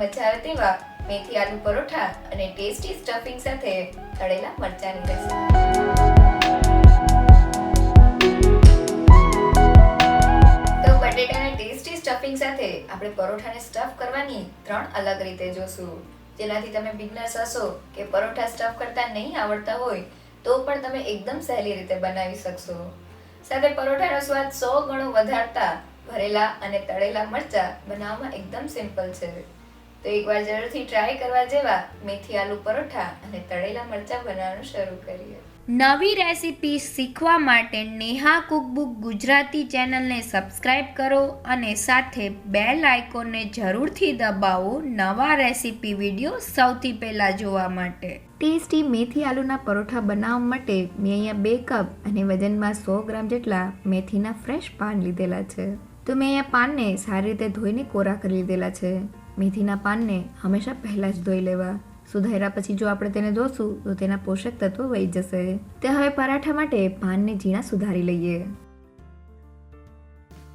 મજા આવે તેવા મેથી, આલુ પરોઠા અને ટેસ્ટી સ્ટફિંગ સાથે તળેલા મરચાંની રેસીપી. તો બટેટાના ટેસ્ટી સ્ટફિંગ સાથે આપણે પરોઠાને સ્ટફ કરવાની ત્રણ અલગ રીતે જોશું. જેનાથી તમે બિગનર્સ હશો કે પરોઠા સ્ટફ કરતા નહીં આવડતા હોય, તો પણ તમે એકદમ સહેલી રીતે બનાવી શકશો. સાથે પરોઠાનો સ્વાદ સો ગણો વધારતા ભરેલા અને તળેલા મરચા બનાવવામાં એકદમ સિમ્પલ છે. તો એકવાર જરૂરથી ટ્રાય કરવા જેવા મેથી આલુ પરોઠા અને તળેલા મરચા બનાવવાનું શરૂ કરીએ. નવી રેસિપી શીખવા માટે નેહા કુકબુક ગુજરાતી ચેનલને સબસ્ક્રાઇબ કરો અને સાથે બેલ આઇકોનને જરૂરથી દબાવો નવા રેસિપી વીડિયો સૌથી પહેલાં જોવા માટે. ટેસ્ટી મેથી આલુના પરોઠા બનાવવા માટે મેં અહીંયા બે કપ અને વજનમાં સો ગ્રામ જેટલા મેથીના ફ્રેશ પાન લીધેલા છે. તો મેં અહીંયા પાનને સારી રીતે ધોઈને કોરા કરી લીધેલા છે. મેથીના પાનને હંમેશા પહેલાં જ ધોઈ લેવા. સુધાર્યા પછી જો આપણે તેને ધોશું, તો તેના પોષક તત્વો વહી જશે. તે હવે પરાઠા માટે પાનને ઝીણા સુધારી લઈએ.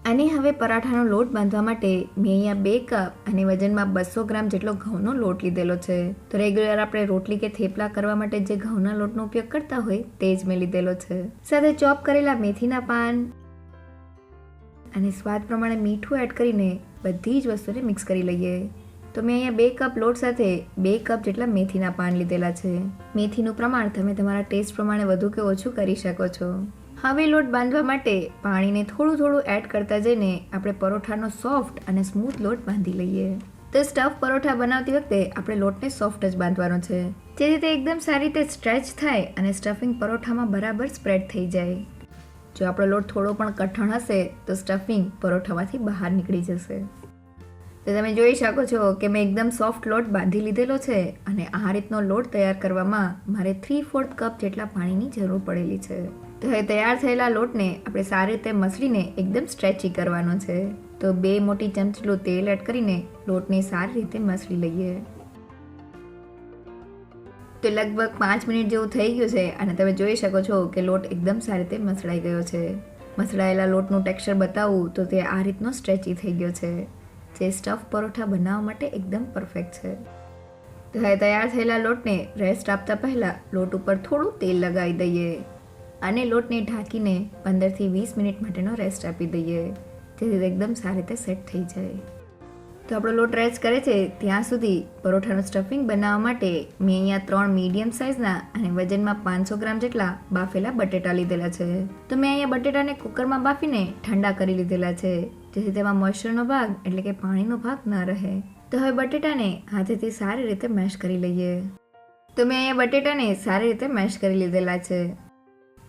અને હવે પરાઠાનો લોટ બાંધવા માટે મેં અહીંયા બે કપ અને વજનમાં બસો ગ્રામ જેટલો ઘઉંનો લોટ લીધેલો છે. તો રેગ્યુલર આપણે રોટલી કે થેપલા કરવા માટે જે ઘઉંના લોટનો ઉપયોગ કરતા હોય, તે જ મેં લીધેલો છે. સાથે ચોપ કરેલા મેથીના પાન અને સ્વાદ પ્રમાણે મીઠું એડ કરીને બધી જ વસ્તુને મિક્સ કરી લઈએ. તો મેં અહીંયા બે કપ લોટ સાથે બે કપ જેટલા મેથીના પાન લીધેલા છે. મેથીનું પ્રમાણ તમે તમારા ટેસ્ટ પ્રમાણે વધુ કે ઓછું કરી શકો છો. હવે લોટ બાંધવા માટે પાણીને થોડું થોડું એડ કરતા જઈને આપણે પરોઠાનો સોફ્ટ અને સ્મૂથ લોટ બાંધી લઈએ. તો સ્ટફ પરોઠા બનાવતી વખતે આપણે લોટને સોફ્ટ જ બાંધવાનો છે. જેથી તે એકદમ સારી રીતે સ્ટ્રેચ થાય અને સ્ટફિંગ પરોઠામાં બરાબર સ્પ્રેડ થઈ જાય. જો આપણો લોટ થોડો પણ કઠણ હશે, તો સ્ટફિંગ પરોઠામાંથી બહાર નીકળી જશે. તો તમે જોઈ શકો છો કે મેં એકદમ સોફ્ટ લોટ બાંધી લીધેલો છે અને આ રીતનો લોટ તૈયાર કરવામાં મારે થ્રી ફોર્થ કપ જેટલા પાણીની જરૂર પડેલી છે. તો હવે તૈયાર થયેલા લોટને આપણે સારી રીતે મસળીને એકદમ સ્ટ્રેચી કરવાનો છે. તો બે મોટી ચમચીલું તેલ એડ કરીને લોટને સારી રીતે મસળી લઈએ. તો લગભગ પાંચ મિનિટ જેવું થઈ ગયું છે અને તમે જોઈ શકો છો કે લોટ એકદમ સારી રીતે મસળાઈ ગયો છે. મસળાયેલા લોટનું ટેક્સચર બતાવું તો તે આ રીતનો સ્ટ્રેચી થઈ ગયો છે. જે સ્ટફ પરોઠા બનાવવા માટે એકદમ પરફેક્ટ છે. તો હવે તૈયાર થયેલા લોટને રેસ્ટ આપતા પહેલાં લોટ ઉપર થોડું તેલ લગાવી દઈએ અને લોટને ઢાંકીને પંદરથી વીસ મિનિટ માટેનો રેસ્ટ આપી દઈએ. જેથી એકદમ સારી રીતે સેટ થઈ જાય. તો આપણો લોટ રાઈસ કરે છે, ત્યાં સુધી પરોઠાનું સ્ટફિંગ બનાવવા માટે મેં અહીંયા ત્રણ મીડિયમ સાઇઝના અને વજનમાં પાંચસો ગ્રામ જેટલા બાફેલા બટેટા લીધેલા છે. તો મેં અહીંયા બટેટાને કુકરમાં બાફીને ઠંડા કરી લીધેલા છે, જેથી તેમાં મોઇશ્ચરનો ભાગ એટલે કે પાણીનો ભાગ ન રહે. તો હવે બટેટાને હાથેથી સારી રીતે મેશ કરી લઈએ. તો મેં અહીંયા બટેટાને સારી રીતે મેશ કરી લીધેલા છે.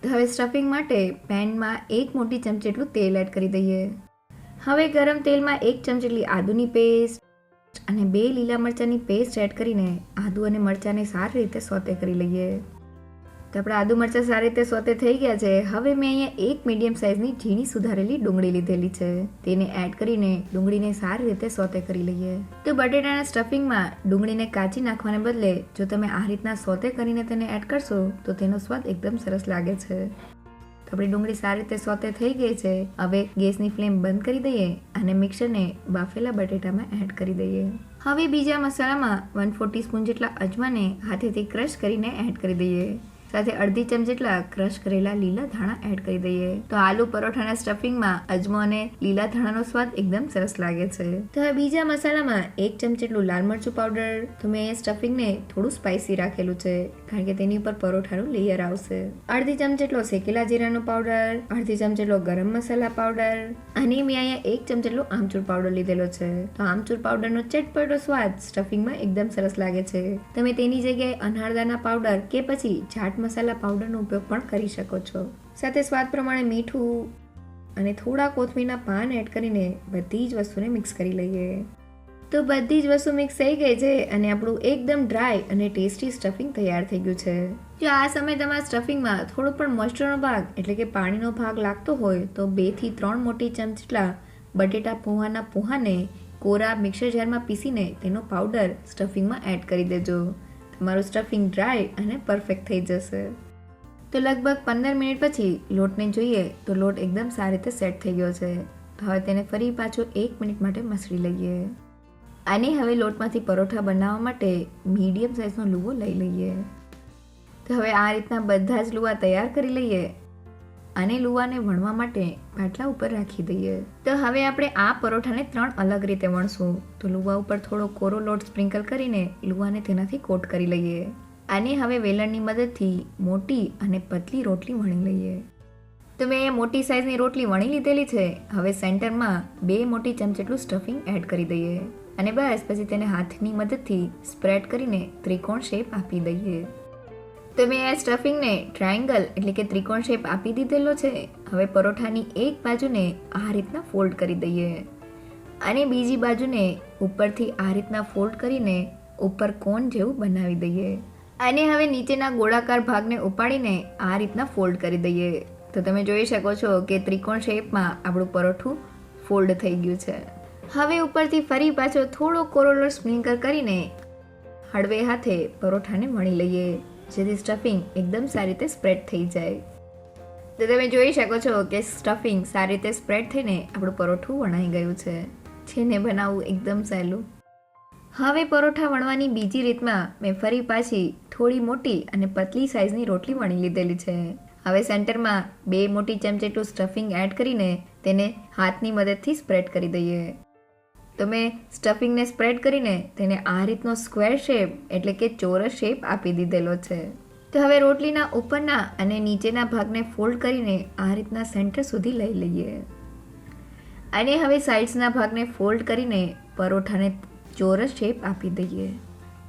તો હવે સ્ટફિંગ માટે પેનમાં એક મોટી ચમચી જેટલું તેલ એડ કરી દઈએ. હવે ગરમ તેલમાં એક ચમચી આદુની પેસ્ટ અને બે લીલા મરચાંની પેસ્ટ એડ કરીને આદુ અને મરચાંને સારી રીતે સોતે કરી લઈએ. તો આપણા આદુ મરચાં સારી રીતે સોતે થઈ ગયા છે. હવે મેં અહીંયા એક મીડિયમ સાઇઝની ઝીણી સુધારેલી ડુંગળી લીધેલી છે. તેને એડ કરીને ડુંગળીને સારી રીતે સોતે કરી લઈએ. તો બટેટાના સ્ટફિંગમાં ડુંગળીને કાચી નાખવાને બદલે જો તમે આ રીતના સોતે કરીને તેને એડ કરશો તો તેનો સ્વાદ એકદમ સરસ લાગે છે. આપણી ડુંગળી સારી રીતે સોતે થઈ ગઈ છે, હવે ગેસની ફ્લેમ બંધ કરી દઈએ અને મિક્સરને બાફેલા બટેટામાં એડ કરી દઈએ. હવે બીજા મસાલામાં વન ફોર્ટી સ્પૂન જેટલા અજમાને હાથેથી ક્રશ કરીને એડ કરી દઈએ. સાથે અડધી ચમચી જેટલા ક્રશ કરેલા લીલા ધાણા એડ કરી દઈએ. તો આલુ પરોઠાના સ્ટફિંગમાં અજમો અને લીલા ધાણાનો સ્વાદ એકદમ સરસ લાગે છે. તો હવે બીજા મસાલામાં એક ચમચી જેટલું લાલ મરચું પાવડર તો મેં સ્ટફિંગને થોડું સ્પાઇસી રાખેલું છે, કારણ કે તેની ઉપર પરોઠાનું લેયર આવશે. અડધી ચમચી જેટલો શેકેલા જીરાનો પાવડર અડધી ચમચી જેટલો ગરમ મસાલા પાવડર અને મેં અહીંયા એક ચમચી જેટલો આમચૂર પાવડર લીધેલો છે. તો આમચૂર પાવડરનો ચટપટો સ્વાદ સ્ટફિંગમાં એકદમ સરસ લાગે છે. તમે તેની જગ્યાએ અનારદાના પાવડર કે પછી ચાટ મસાલા પાવડરનો ઉપયોગ પણ કરી શકો છો. સાથે સ્વાદ પ્રમાણે મીઠું અને થોડા કોથમીરના પાન એડ કરીને બધી જ વસ્તુને મિક્સ કરી લઈએ. તો બધી જ વસ્તુ મિક્સ થઈ ગઈ છે અને આપણું એકદમ ડ્રાય અને ટેસ્ટી સ્ટફિંગ તૈયાર થઈ ગયું છે. જો આ સમયે તમારા સ્ટફિંગમાં થોડો પણ મોઇસ્ચરનો ભાગ, એટલે કે પાણીનો ભાગ લાગતો હોય, તો બેથી ત્રણ મોટી ચમચ જેટલા બટેટા પોહાના પોહાને કોરા મિક્સર જારમાં પીસીને તેનો પાવડર સ્ટફિંગમાં એડ કરી દેજો. તમારું સ્ટફિંગ ડ્રાય અને પરફેક્ટ થઈ જશે. તો લગભગ પંદર મિનિટ પછી લોટને જોઈએ તો લોટ એકદમ સારી રીતે સેટ થઈ ગયો છે. તો હવે તેને ફરી પાછો એક મિનિટ માટે મસળી લઈએ. અને હવે લોટમાંથી પરોઠા બનાવવા માટે મીડિયમ સાઇઝનો લુવો લઈ લઈએ. તો હવે આ રીતના બધા જ લુવા તૈયાર કરી લઈએ અને લુવાને વણવા માટે પાટલા ઉપર રાખી દઈએ. તો હવે આપણે આ પરોઠાને ત્રણ અલગ રીતે વણશું. તો લુવા ઉપર થોડો કોરો લોટ સ્પ્રિંકલ કરીને લુવાને તેનાથી કોટ કરી લઈએ. અને હવે વેલણની મદદથી મોટી અને પતલી રોટલી વણી લઈએ. તો મેં અહીંયા મોટી સાઇઝની રોટલી વણી લીધેલી છે. હવે સેન્ટરમાં બે મોટી ચમચ સ્ટફિંગ એડ કરી દઈએ. અને બસ, પછી તેને હાથની મદદથી સ્પ્રેડ કરીને ત્રિકોણ શેપ આપી દઈએ. તો મેં આ સ્ટફિંગને ટ્રાયંગલ એટલે કે ત્રિકોણ શેપ આપી દીધેલો છે. હવે પરોઠાની એક બાજુને આ રીતના ફોલ્ડ કરી દઈએ. અને બીજી બાજુને ઉપરથી આ રીતના ફોલ્ડ કરીને ઉપર કોન જેવું બનાવી દઈએ. અને હવે નીચેના ગોળાકાર ભાગને ઉપાડીને આ રીતના ફોલ્ડ કરી દઈએ. તો તમે જોઈ શકો છો કે ત્રિકોણ શેપમાં આપણું પરોઠું ફોલ્ડ થઈ ગયું છે. હવે ઉપરથી ફરી પાછો થોડો કોરોલો સ્પ્રિંકલ કરીને હળવે હાથે પરોઠાને વણી લઈએ. જેથી સ્ટફિંગ એકદમ સારી રીતે સ્પ્રેડ થઈ જાય. તો તમે જોઈ શકો છો કે સ્ટફિંગ સારી રીતે સ્પ્રેડ થઈને આપણું પરોઠું વણાઈ ગયું છે. છેને બનાવવું એકદમ સહેલું. હવે પરોઠા વણવાની બીજી રીતમાં મેં ફરી પાછી થોડી મોટી અને પતલી સાઇઝની રોટલી વણી લીધેલી છે. હવે સેન્ટરમાં બે મોટી ચમચેટલું સ્ટફિંગ એડ કરીને તેને હાથની મદદથી સ્પ્રેડ કરી દઈએ. તો મેં સ્ટફિંગને સ્પ્રેડ કરીને તેને આ રીતનો સ્ક્વેર શેપ એટલે કે ચોરસ શેપ આપી દીધેલો છે. તો હવે રોટલીના ઉપરના અને નીચેના ભાગને ફોલ્ડ કરીને આ રીતના સેન્ટર સુધી લઈ લઈએ. અને હવે સાઇડ્સના ભાગને ફોલ્ડ કરીને પરોઠાને ચોરસ શેપ આપી દઈએ.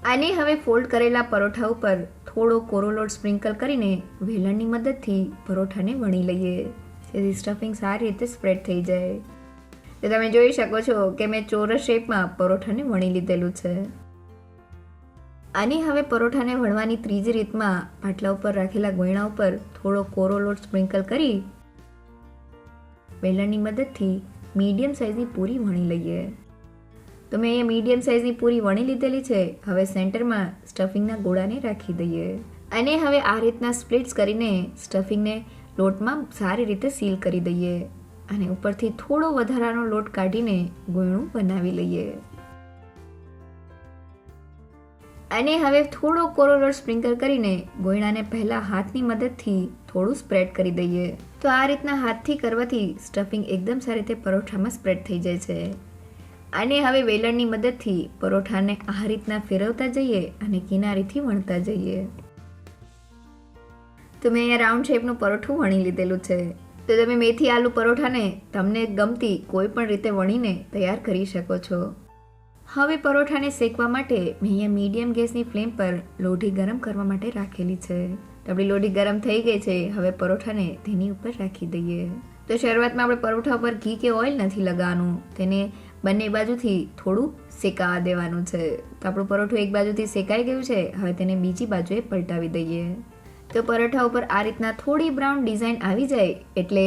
અને હવે ફોલ્ડ કરેલા પરોઠા ઉપર થોડો કોરોલોટ સ્પ્રિંકલ કરીને વેલણની મદદથી પરોઠાને વણી લઈએ. જેથી સ્ટફિંગ સારી રીતે સ્પ્રેડ થઈ જાય. તો તમે જોઈ શકો છો કે મેં ચોરસ શેપમાં પરોઠાને વણી લીધેલું છે. અને હવે પરોઠાને વણવાની ત્રીજી રીતમાં પાટલા ઉપર રાખેલા ગોયણા ઉપર થોડો કોરો લોટ સ્પ્રિંકલ કરી વેલણની મદદથી મીડિયમ સાઇઝની પૂરી વણી લઈએ. તો મેં અહીંયા મીડિયમ સાઇઝની પૂરી વણી લીધેલી છે. હવે સેન્ટરમાં સ્ટફિંગના ગોળાને રાખી દઈએ. અને હવે આ રીતના સ્પ્લિટ્સ કરીને સ્ટફિંગને લોટમાં સારી રીતે સીલ કરી દઈએ. અને ઉપરથી થોડો વધારાનો લોટ કાઢીને ગોયણું બનાવી લઈએ. અને હવે થોડો કોરો લોટ સ્પ્રિંકલ કરીને ગોયણાને પહેલાં હાથની મદદથી થોડું સ્પ્રેડ કરી દઈએ. તો આ રીતના હાથથી કરવાથી સ્ટફિંગ એકદમ સારી રીતે પરોઠામાં સ્પ્રેડ થઈ જાય છે. અને હવે વેલણની મદદથી પરોઠાને આ રીતના ફેરવતા જઈએ અને કિનારીથી વણતા જઈએ. તો મેં અહીંયા રાઉન્ડ શેપનું પરોઠું વણી લીધેલું છે. તો તમે મેથી, આલુ, પરોઠાને તમને ગમતી કોઈ પણ રીતે વણીને તૈયાર કરી શકો છો. હવે પરોઠાને શેકવા માટે મેં અહીંયા મીડિયમ ગેસની ફ્લેમ પર લોઢી ગરમ કરવા માટે રાખેલી છે. આપણી લોઢી ગરમ થઈ ગઈ છે, હવે પરોઠાને તેની ઉપર રાખી દઈએ. તો શરૂઆતમાં આપણે પરોઠા ઉપર ઘી કે ઓઇલ નથી લગાવવાનું, તેને બંને બાજુથી થોડું શેકાવા દેવાનું છે. તો આપણું પરોઠું એક બાજુથી શેકાઈ ગયું છે, હવે તેને બીજી બાજુએ પલટાવી દઈએ. તો પરોઠા ઉપર આ રીતના થોડી બ્રાઉન ડિઝાઇન આવી જાય એટલે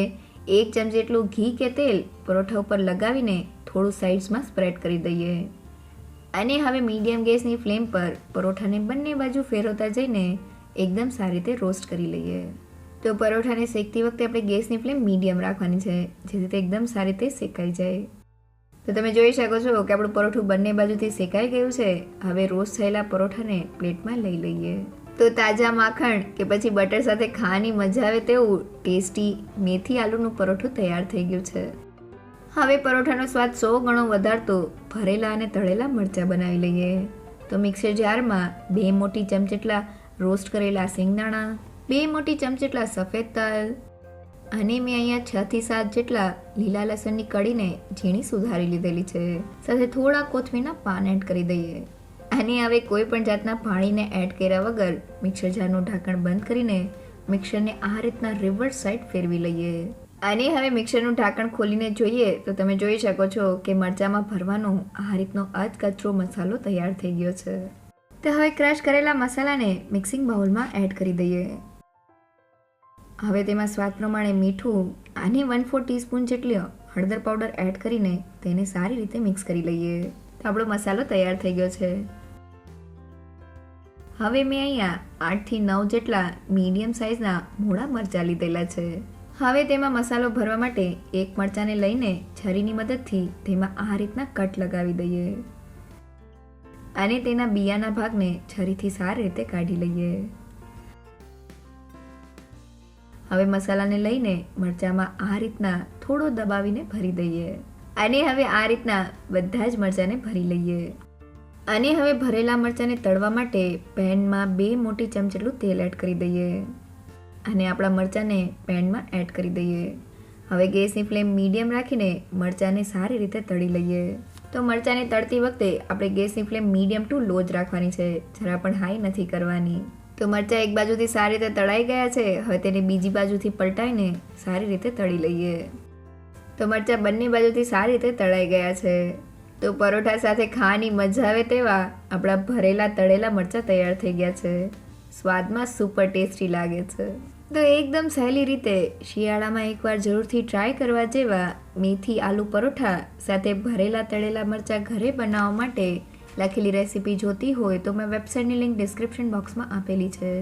એક ચમચી જેટલું ઘી કે તેલ પરોઠા ઉપર લગાવીને થોડું સાઈડ્સમાં સ્પ્રેડ કરી દઈએ. અને હવે મીડિયમ ગેસની ફ્લેમ પર પરોઠાને બંને બાજુ ફેરવતા જઈને એકદમ સારી રીતે રોસ્ટ કરી લઈએ. તો પરોઠાને શેકતી વખતે આપણે ગેસની ફ્લેમ મીડિયમ રાખવાની છે, જેથી તે એકદમ સારી રીતે શેકાઈ જાય. તો તમે જોઈ શકો છો કે આપણું પરોઠું બંને બાજુથી શેકાઈ ગયું છે. હવે રોસ્ટ થયેલા પરોઠાને પ્લેટમાં લઈ લઈએ. તો તાજા માખણ કે પછી બટર સાથે ખાવાની મજા આવે તેવું ટેસ્ટી મેથી આલુનું પરોઠું તૈયાર થઈ ગયું છે. હવે પરોઠાનો સ્વાદ સો ગણો વધારતો ભરેલા અને તળેલા મરચાં બનાવી લઈએ. તો મિક્સર જારમાં બે મોટી ચમચેટલા રોસ્ટ કરેલા સિંગદાણા બે મોટી ચમચેટલા સફેદ તલ અને મેં અહીંયા છ થી સાત જેટલા લીલા લસણની કળીને ઝીણી સુધારી લીધેલી છે. સાથે થોડા કોથમીરના પાન એડ કરી દઈએ. અને હવે કોઈ પણ જાતના પાણીને એડ કર્યા વગર મિક્સર જારનું ઢાંકણ બંધ કરીને મિક્સરને આ રીતના રિવર્સ સાઈડ ફેરવી લઈએ. અને હવે મિક્સરનું ઢાંકણ ખોલીને જોઈએ તો તમે જોઈ શકો છો કે મરચામાં ભરવાનો આ રીતનો અધકચરો મસાલો તૈયાર થઈ ગયો છે. તો હવે ક્રશ કરેલા મસાલાને મિક્સિંગ બાઉલમાં એડ કરી દઈએ. હવે તેમાં સ્વાદ પ્રમાણે મીઠું અને વન ફોર ટીસ્પૂન જેટલી હળદર પાવડર એડ કરીને તેને સારી રીતે મિક્સ કરી લઈએ. તો આપણો મસાલો તૈયાર થઈ ગયો છે. હવે મેં અહીંયા આઠથી નવ જેટલા મીડિયમ સાઇઝના મોડા મરચાં લીધેલા છે. હવે તેમાં મસાલો ભરવા માટે એક મરચાંને લઈને છરીની મદદથી તેમાં આ રીતના કટ લગાવી દઈએ. અને તેના બિયાના ભાગને છરીથી સારી રીતે કાઢી લઈએ. હવે મસાલાને લઈને મરચાંમાં આ રીતના થોડો દબાવીને ભરી દઈએ. અને હવે આ રીતના બધા જ મરચાંને ભરી લઈએ. અને હવે ભરેલા મરચાંને તળવા માટે પેનમાં બે મોટી ચમચ જેટલું તેલ એડ કરી દઈએ. અને આપણા મરચાંને પેનમાં એડ કરી દઈએ. હવે ગેસની ફ્લેમ મીડિયમ રાખીને મરચાંને સારી રીતે તળી લઈએ. તો મરચાંને તળતી વખતે આપણે ગેસની ફ્લેમ મીડિયમ ટુ લો જ રાખવાની છે. જરા પણ હાઈ નથી કરવાની. તો મરચાં એક બાજુથી સારી રીતે તળાઈ ગયા છે. હવે તેને બીજી બાજુથી પલટાઈને સારી રીતે તળી લઈએ. તો મરચાં બંને બાજુથી સારી રીતે તળાઈ ગયા છે. તો પરોઠા સાથે ખાવાની મજા આવે તેવા આપણા ભરેલા તળેલા મરચાં તૈયાર થઈ ગયા છે. સ્વાદમાં સુપર ટેસ્ટી લાગે છે. તો એકદમ સહેલી રીતે શિયાળામાં એકવાર જરૂરથી ટ્રાય કરવા જેવા મેથી આલુ પરોઠા સાથે ભરેલા તળેલા મરચાં ઘરે બનાવવા માટે લખેલી રેસીપી જોતી હોય તો મેં વેબસાઇટની લિંક ડિસ્ક્રિપ્શન બોક્સમાં આપેલી છે.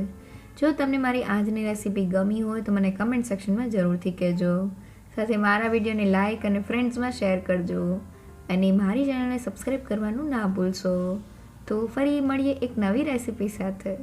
જો તમને મારી આજની રેસીપી ગમી હોય તો મને કમેન્ટ સેક્શનમાં જરૂરથી કહેજો. સાથે મારા વિડીયોને લાઇક અને ફ્રેન્ડ્સમાં શેર કરજો. અને મારી ચેનલને સબસ્ક્રાઈબ કરવાનું ના ભૂલશો. તો ફરી મળીએ એક નવી રેસીપી સાથે.